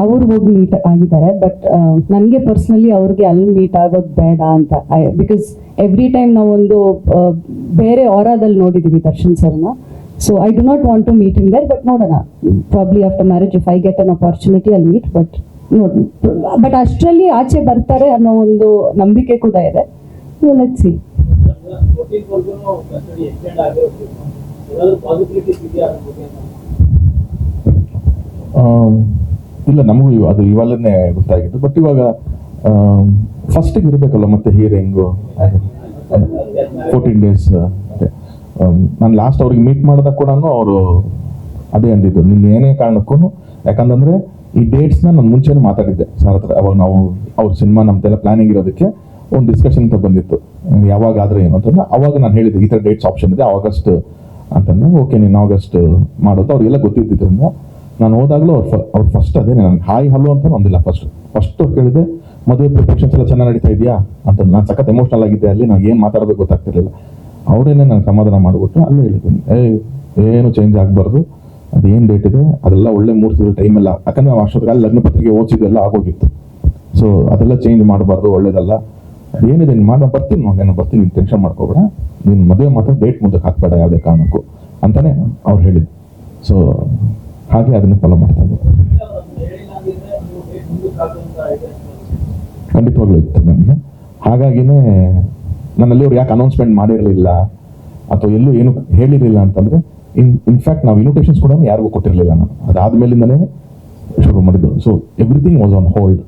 ಅವ್ರು ಹೋಗಿ ಮೀಟ್ ಆಗಿದ್ದಾರೆ ಬಟ್ ನನಗೆ ಪರ್ಸ್ನಲಿ ಅವ್ರಿಗೆ ಅಲ್ಲಿ ಮೀಟ್ ಆಗೋದು ಬೇಡ ಅಂತ. ಬಿಕಾಸ್ ಎವ್ರಿ ಟೈಮ್ ನಾವೊಂದು ಬೇರೆ ಆರಾದಲ್ಲಿ ನೋಡಿದ್ದೀವಿ ದರ್ಶನ್ ಸರ್ನ. So I do not want to meet in there but ನೋಡೋಣ. Probably after marriage if I get an opportunity ಅಲ್ಲಿ ಮೀಟ್ ಬಟ್ ಬಟ್ ಅಷ್ಟರಲ್ಲಿ ಆಚೆ ಬರ್ತಾರೆ ಅನ್ನೋ ಒಂದು ನಂಬಿಕೆ ಕೂಡ ಇದೆ. ಲೆಟ್ ಆಮ್, ಇಲ್ಲ ನಮಗೂ ಅದು ಇವಾಗಲೇ ಗೊತ್ತಾಗಿತ್ತು ಬಟ್ ಇವಾಗ ಫಸ್ಟಿಗೆ ಇರಬೇಕಲ್ಲ ಮತ್ತೆ ಹಿಯರಿಂಗು ಫೋರ್ಟೀನ್ ಡೇಸ್ ನಾನು ಲಾಸ್ಟ್ ಅವ್ರಿಗೆ ಮೀಟ್ ಮಾಡಿದಾಗ ಕೂಡ ಅವರು ಅದೇ ಅಂದಿದ್ದು. ನಿಮ್ಗೆ ಏನೇ ಕಾರಣಕ್ಕೂ ಯಾಕಂತಂದ್ರೆ ಈ ಡೇಟ್ಸ್ನ ನಾನು ಮುಂಚೆನೇ ಮಾತಾಡಿದ್ದೆ ಸರ್ ಹತ್ರ ಅವಾಗ ನಾವು ಅವ್ರ ಸಿನಿಮಾ ನಮ್ದೆಲ್ಲ ಪ್ಲಾನಿಂಗ್ ಇರೋದಕ್ಕೆ ಒಂದು ಡಿಸ್ಕಷನ್ ಅಂತ ಬಂದಿತ್ತು. ಯಾವಾಗ ಆದ್ರೆ ಏನು ಅಂತಂದ್ರೆ ಅವಾಗ ನಾನು ಹೇಳಿದ್ದೆ, ಈ ಥರ ಡೇಟ್ಸ್ ಆಪ್ಷನ್ ಇದೆ ಆಗಸ್ಟ್ ಅಂತಂದ್ರೆ ಓಕೆ ನೀನು ಆಗಸ್ಟ್ ಮಾಡೋದು, ಅವ್ರಿಗೆಲ್ಲ ಗೊತ್ತಿದ್ದರಿಂದ ನಾನು ಹೋದಾಗಲೂ ಅವ್ರು ಅವ್ರು ಫಸ್ಟ್ ಅದೇ ನನಗೆ ಹಾಯ್ ಹಲೋ ಅಂತ ಒಂದಿಲ್ಲ ಫಸ್ಟ್ ಫಸ್ಟ್ ಕೇಳಿದೆ ಮದುವೆ ಪ್ರಿಪ್ರೇಷನ್ಸ್ ಎಲ್ಲ ಚೆನ್ನಾಗಿ ನಡೀತಾ ಇದೆಯಾ? ಅಂತ ನಾನು ಸಖತ್ ಎಮೋಷನಲ್ ಆಗಿದ್ದೆ ಅಲ್ಲಿ, ನಾನು ಏನು ಮಾತಾಡಬೇಕು ಗೊತ್ತಾಗ್ತಿರಲಿಲ್ಲ. ಅವರೇನೆ ನಾನು ಸಮಾಧಾನ ಮಾಡಿಬಿಟ್ಟು ಅಲ್ಲೇ ಹೇಳಿದ್ದೀನಿ ಏ ಏನು ಚೇಂಜ್ ಆಗಬಾರ್ದು? ಅದೇನು ಡೇಟ್ ಇದೆ, ಅದೆಲ್ಲ ಒಳ್ಳೆ ಮೂರು ತಿಂಗಳ ಟೈಮ್ ಎಲ್ಲ ಯಾಕಂದ್ರೆ ನಾವು ಅಷ್ಟೊತ್ತಿಗೆ ಲಗ್ನ ಪತ್ರಿಕೆ ಓದಿಸಿದೆಲ್ಲ ಆಗೋಗಿತ್ತು. ಸೊ ಅದೆಲ್ಲ ಚೇಂಜ್ ಮಾಡಬಾರ್ದು, ಒಳ್ಳೇದಲ್ಲ. ಅದೇನಿದೆ ನೀನು ನಾನು ಬರ್ತೀನಿ ನಾನು ಬರ್ತೀನಿ, ನೀನು ಟೆನ್ಷನ್ ಮಾಡ್ಕೋಬೇಡ. ನೀನು ಮದುವೆ ಮಾತ್ರ ಡೇಟ್ ಮುಂದಕ್ಕೆ ಹಾಕ್ಬೇಡ ಯಾವುದೇ ಕಾರಣಕ್ಕೂ ಅಂತಲೇ ಅವ್ರು ಹೇಳಿದ್ದು. ಸೊ ಹಾಗೆ ಅದನ್ನು ಫಾಲೋ ಮಾಡ್ತಾ ಇದ್ದೆ. ಖಂಡಿತವಾಗ್ಲೂ ಇತ್ತು ನನಗೆ. ಹಾಗಾಗಿನೇ ನನ್ನಲ್ಲಿ ಅವ್ರು ಯಾಕೆ ಅನೌನ್ಸ್ಮೆಂಟ್ ಮಾಡಿರಲಿಲ್ಲ, ಅಥವಾ ಎಲ್ಲೂ ಏನು ಹೇಳಿರಲಿಲ್ಲ ಅಂತಂದ್ರೆ ಇನ್ ಇನ್ಫ್ಯಾಕ್ಟ್ ನಾವು ಇನ್ವಿಟೇಷನ್ಸ್ ಕೂಡ ಯಾರಿಗೂ ಕೊಟ್ಟಿರಲಿಲ್ಲ ನಾನು ಅದಾದ್ಮೇಲಿಂದನೇ ಶುರು ಮಾಡಿದ್ದು. So everything was on hold